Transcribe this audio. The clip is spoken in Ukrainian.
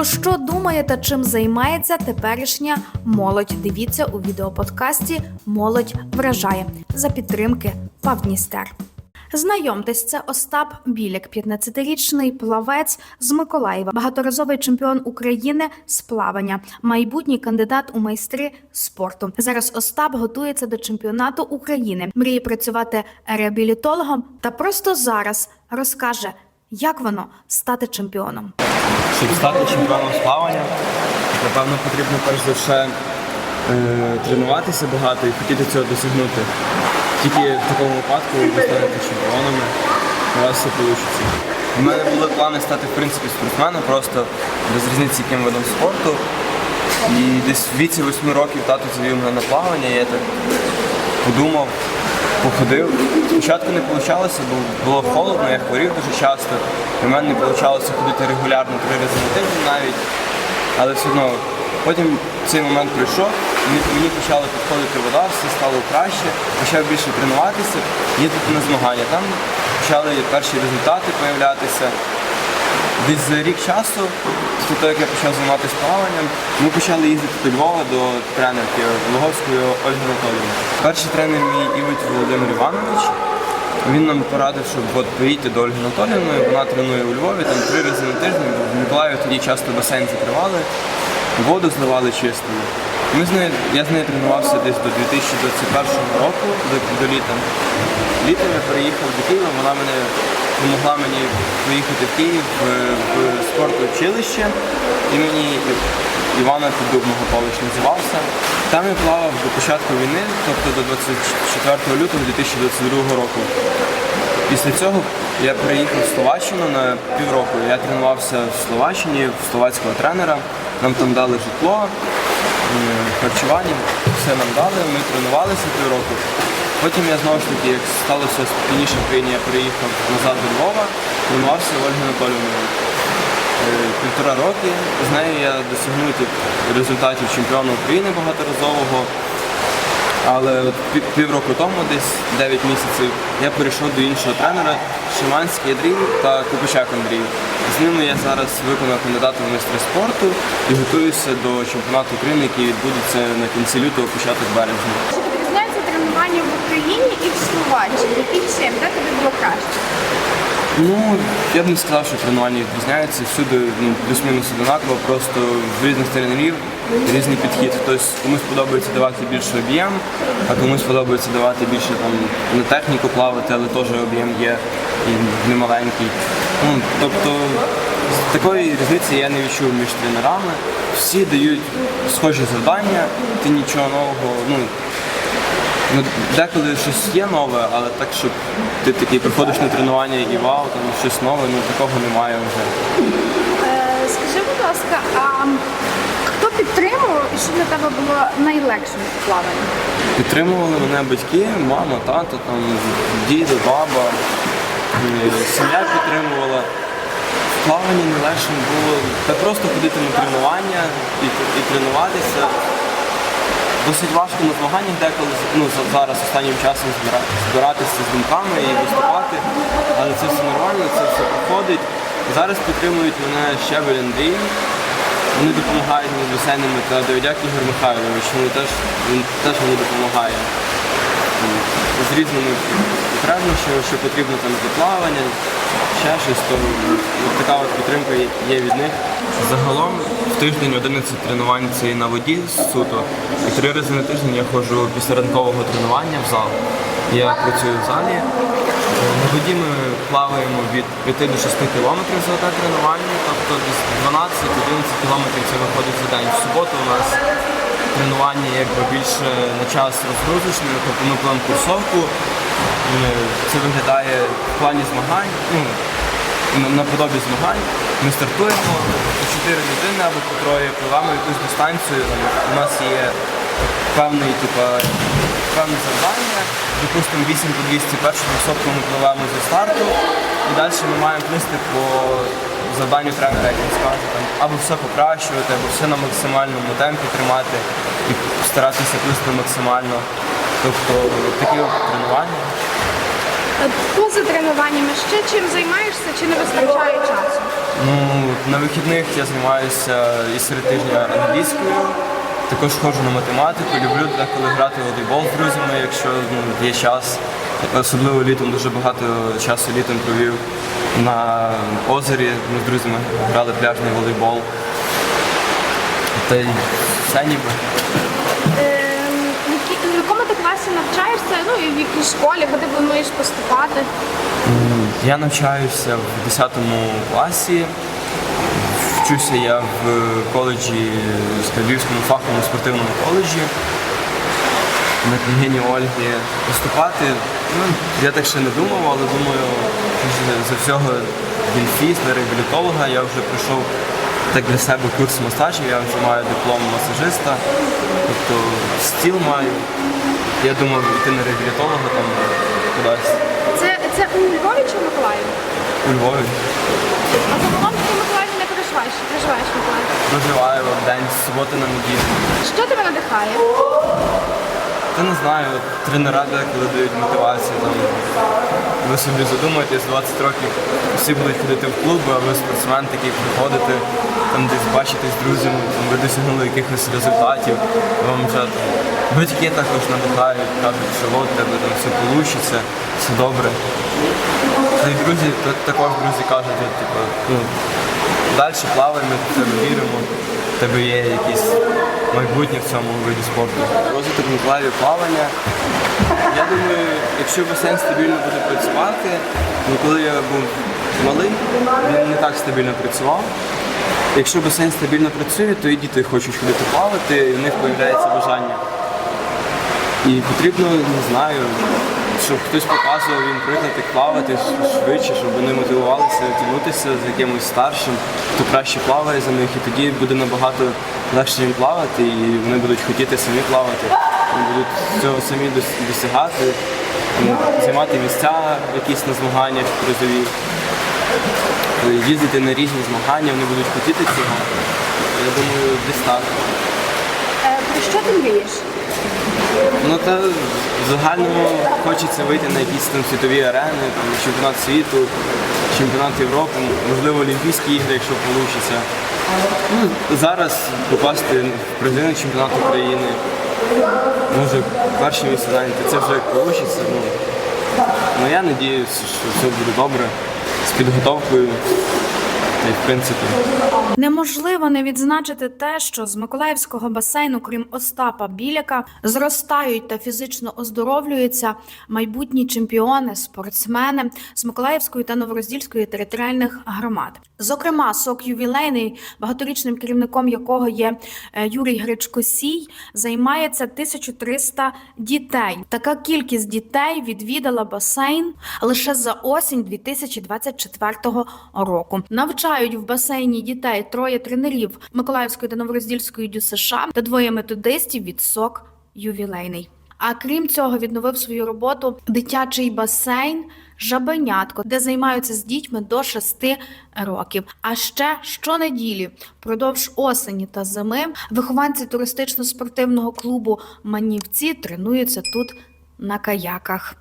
Про що думає та чим займається теперішня молодь? Дивіться у відеоподкасті Молодь вражає за підтримки Павдністер. Знайомтесь, це Остап Білік, 15-річний плавець з Миколаєва, багаторазовий чемпіон України з плавання, майбутній кандидат у майстри спорту. Зараз Остап готується до чемпіонату України, мріє працювати реабілітологом та просто зараз розкаже, як воно стати чемпіоном. Щоб стати чемпіоном плавання, напевно, потрібно перш за все е, тренуватися багато і хотіти цього досягнути. Тільки в такому випадку ви станете чемпіонами, у вас все вийде. У мене були плани стати в принципі спортсменом, просто без різниці яким видом спорту. І десь в віці 8 років тато завів мене на плавання, і я так подумав, походив. Спочатку не вийшло, бо було холодно, я хворів дуже часто. У мене не вийшло ходити регулярно три рази на тиждень навіть. Але все одно потім цей момент прийшов, мені, почала підходити вода, все стало краще, почав більше тренуватися, їздити на змагання. Там почали перші результати з'являтися. Десь за рік часу, після того, як я почав займатися плаванням, ми почали їздити до Львова до тренерки Логовської Ольги Анатоліївни. Перший тренер мій Івич Володимир Іванович. Він нам порадив, щоб от поїдьте до Ольги Анатоліївної, вона тренує у Львові там три рази на тиждень, в Миколаєві тоді часто басейн закривали, воду зливали чистою. Ми з нею, я з нею тренувався десь до 2021 року, до, до літа. Літом я переїхав до Києва, вона мене допомогла мені поїхати в Київ в, в спортучилище імені Івана Піддубного Павлович називався. Там я плавав до початку війни, тобто до 24 лютого 2022 року. Після цього я приїхав в Словаччину на півроку. Я тренувався в Словаччині в словацького тренера. Нам там дали житло, м, харчування, все нам дали, ми тренувалися півроку. Потім я знову ж таки, як сталося спокійніше в країні, я приїхав назад до Львова, тренувався Ольги Анатоліївної. Е, Півтора роки. З нею я досягнув результатів чемпіона України багаторазового. Але от півроку тому, десь 9 місяців, я перейшов до іншого тренера Шиманський Андрій та Купичак Андрій. З ними я зараз виконав кандидата в майстри спорту і готуюся до чемпіонату України, який відбудеться на кінці лютого, початок березня. Чи відрізняється тренування в Україні і в Словаччині? І чим? Де тобі було краще? Ну, я б не сказав, що тренування відрізняється. Всюди ну, плюс-мінус одинаково, просто в різних тренерів різний підхід. Хтось комусь подобається давати більше об'єм, а комусь подобається давати більше там на техніку плавати, але теж об'єм є і немаленький. Ну, тобто такої різниці я не відчув між тренерами. Всі дають схожі завдання, ти нічого нового. ну, Ну, деколи щось є нове, але так, щоб ти такий приходиш на тренування і вау, там щось нове, ну такого немає вже. Е, скажи, будь ласка, а хто підтримував і що для тебе було найлегшим в плаванні? Підтримували мене батьки, мама, тато, там, діди, баба, е, сім'я підтримувала. В плаванні найлегшим було та просто ходити на тренування і, і тренуватися. Досить важко на змаганнях деколи ну, зараз останнім часом збиратися з думками і виступати, але це все нормально, це все проходить. Зараз підтримують мене Щебель Андрій. Вони допомагають мені з басейнами та Давидяк Ігор Михайлович. Вони теж, він теж мені допомагає з різними потребами, що, потрібно там для плавання, ще щось, то така от підтримка є від них. Загалом в тиждень 11 тренувань це і на воді суто. І три рази на тиждень я ходжу після ранкового тренування в зал. Я працюю в залі. На воді ми плаваємо від 5 до 6 кілометрів за одне тренування, тобто десь 12-11 кілометрів це виходить за день. В суботу у нас тренування якби більше на час розгрузочне, тобто ми пливемо курсовку. Е, Це виглядає в плані змагань. Ну, на- наподобі змагань. Ми стартуємо по 4 людини або по троє, пливемо якусь дистанцію. У нас є певний, типа, певне завдання. Допустимо, 8 по 200 першу висотку ми пливемо зі старту. І далі ми маємо плисти по завданню тренера, як він скаже, там, або все покращувати, або все на максимальному темпі тримати і старатися плисти максимально. Тобто такі тренування. Е, Поза тренуваннями ще чим займаєшся чи не вистачає часу? Ну, на вихідних я займаюся і серед тижня англійською. Також ходжу на математику, люблю деколи грати в волейбол з друзями, якщо ну, є час. Особливо літом дуже багато часу літом провів на озері. Ми з друзями грали пляжний волейбол. Та й все ніби. Ем, в якому ти класі навчаєшся? Ну і в якій школі, куди плануєш поступати? Я навчаюся в 10 класі. Вчуся я в коледжі, в Львівському фаховому спортивному коледжі на княгині Ольги. Поступати, ну, я так ще не думав, але думаю, що за всього він на реабілітолога. Я вже пройшов так для себе курс масажів, я вже маю диплом масажиста, тобто стіл маю. Я думав йти на реабілітолога там кудись Це, це у Львові чи в Миколаєві? у Львові. А загалом ти в Миколаєві не проживаєш, проживаєш в Миколаєві. Проживаю в день з суботи на неділю. Що тебе надихає? Та не знаю, тренера деколи дають мотивацію. Там. Ви собі задумаєтесь, 20 років всі будуть ходити в клуби, а ви спортсмен такий приходите, там десь бачитесь з друзями, там, ви досягнули якихось результатів, вам вже батьки також надихають, кажуть, що от тебе там все вийде, все добре. Та й друзі, також друзі кажуть, от, типу, ну, далі плаваємо, в тебе віримо, в тебе є якісь майбутнє в цьому виді спорту. Розвиток Миколаєві плавання. Я думаю, якщо басейн стабільно буде працювати, ну коли я був малий, він не так стабільно працював. Якщо басейн стабільно працює, то і діти хочуть ходити плавати, і в них з'являється бажання. І потрібно, не знаю, щоб хтось показував їм приклад, як плавати швидше, щоб вони мотивувалися тягнутися з якимось старшим, хто краще плаває за них, і тоді буде набагато легше їм плавати, і вони будуть хотіти самі плавати. Вони будуть цього самі досягати, ну, займати місця якісь на змаганнях призові, е, їздити на різні змагання, вони будуть хотіти цього. Я думаю, десь так. Е, Про що ти мрієш? Ну та в загальному хочеться вийти на якісь там світові арени, там чемпіонат світу, чемпіонат Європи, можливо, Олімпійські ігри, якщо вийде. Ну, зараз попасти в призовий чемпіонат України. Може, перші місця зайняти. Це вже як вийде. Ну, ну я сподіваюся, що все буде добре з підготовкою. Й в принципі. Неможливо не відзначити те, що з Миколаївського басейну, крім Остапа Біляка, зростають та фізично оздоровлюються майбутні чемпіони, спортсмени з Миколаївської та Новороздільської територіальних громад. Зокрема, сок ювілейний, багаторічним керівником якого є е, Юрій Гречкосій, займається 1300 дітей. Така кількість дітей відвідала басейн лише за осінь 2024 року. Навчають в басейні дітей троє тренерів Миколаївської та Новороздільської ДЮСШ та двоє методистів від СОК ювілейний. А крім цього, відновив свою роботу дитячий басейн Жабенятко, де займаються з дітьми до 6 років. А ще щонеділі, впродовж осені та зими, вихованці туристично-спортивного клубу Манівці тренуються тут на каяках.